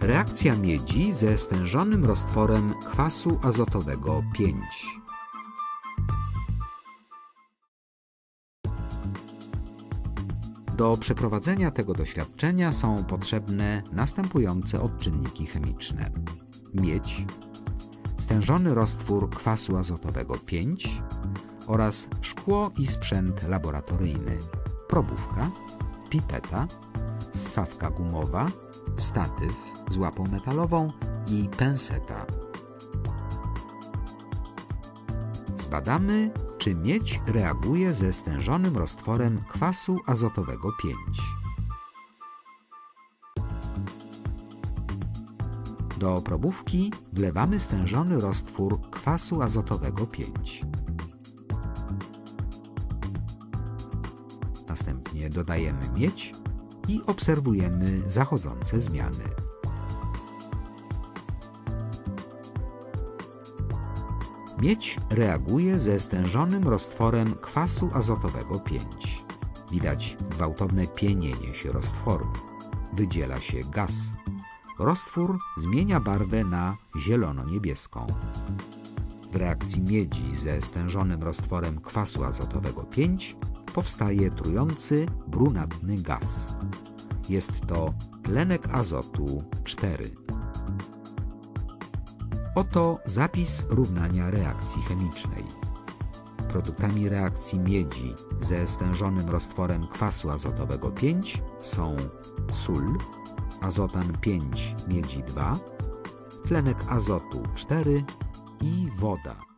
Reakcja miedzi ze stężonym roztworem kwasu azotowego 5. Do przeprowadzenia tego doświadczenia są potrzebne następujące odczynniki chemiczne: miedź, stężony roztwór kwasu azotowego 5 oraz szkło i sprzęt laboratoryjny, probówka, pipeta, ssawka gumowa, statyw z łapą metalową i penseta. Zbadamy, czy miedź reaguje ze stężonym roztworem kwasu azotowego 5. Do probówki wlewamy stężony roztwór kwasu azotowego 5. Następnie dodajemy miedź i obserwujemy zachodzące zmiany. Miedź reaguje ze stężonym roztworem kwasu azotowego 5. Widać gwałtowne pienienie się roztworu. Wydziela się gaz. Roztwór zmienia barwę na zielono-niebieską. W reakcji miedzi ze stężonym roztworem kwasu azotowego 5 powstaje trujący, brunatny gaz. Jest to tlenek azotu 4. Oto zapis równania reakcji chemicznej. Produktami reakcji miedzi ze stężonym roztworem kwasu azotowego 5 są sól, azotan 5 miedzi 2, tlenek azotu 4 i woda.